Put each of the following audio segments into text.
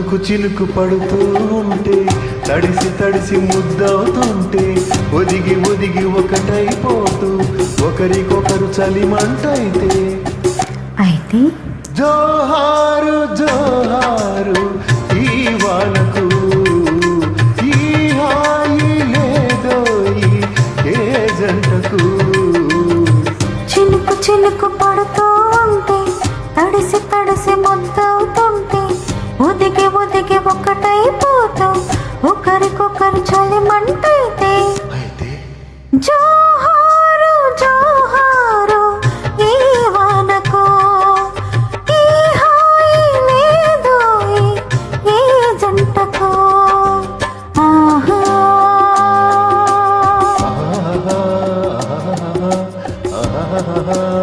చినుకు పడుతూ ఉంటే తడిసి తడిసి ముద్దవుతుంటే ఒదిగి ఒదిగి ఒకటైపోతూ ఒకరికొకరు చలిమంటైతే అయితే? జోహారు జోహారు ఈ వానకు ఈ హాయి లేదో ఏ జంటకు? చినుకు చినుకు ఒకరికొకరు చలిమంటైతే జోహారు జోహారు ఈ వానకు ఈ హాయి లేదు ఈ జంటకు. ఆహా. చెయ్యి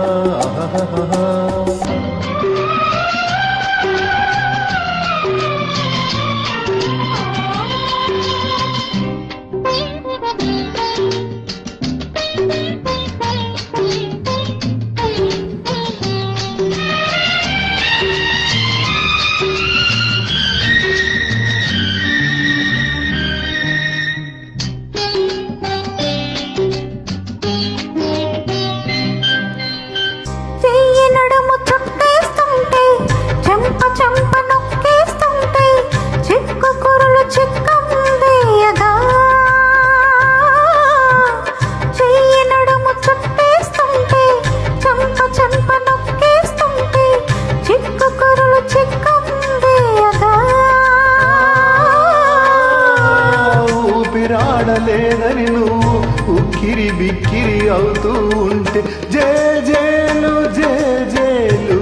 ఉంటే జే జేలు జే జేలు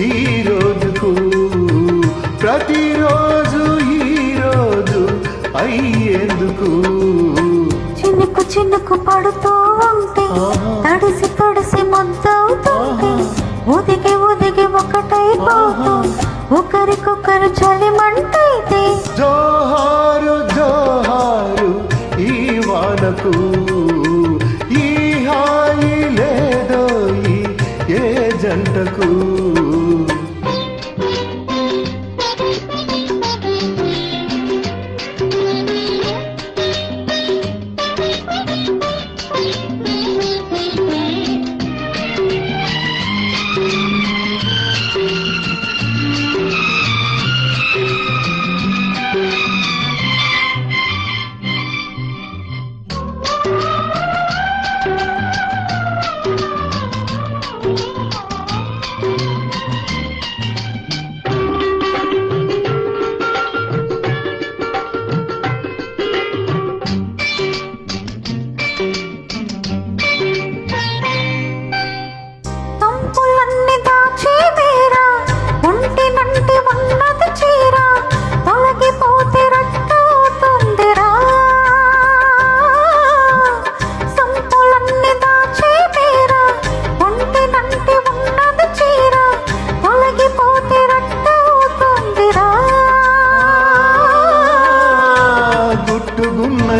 ఈ రోజుకు ప్రతిరోజు ఈ రోజు అయ్యేందుకు. చినుకు చినుకు పడుతూ ఉంటే. తడిసి తడిసి ముద్దవుతుంటే ఉదిగి ఉదిగి ఒకటైపోతూ ఒకరికొకరు చలిమంటైతే జోహారు జోహారు ఈ వానకు. జంటకు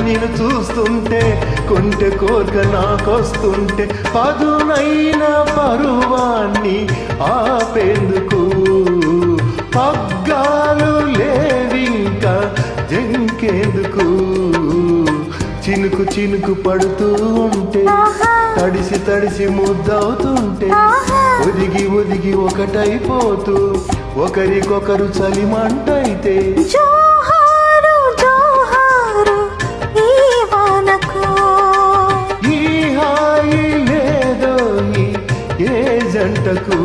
నేను చూస్తుంటే కొంటె కోరిక నాకొస్తుంటే పదునైన పరువాన్ని ఆపేందుకు పగ్గాలు లేవింక జంకేందుకు చినుకు చినుకు పడుతూ ఉంటే. తడిసి తడిసి ముద్దవుతుంటే. ఒదిగి ఒదిగి ఒకటైపోతూ ఒకరికొకరు చలిమంటైతే జంటకు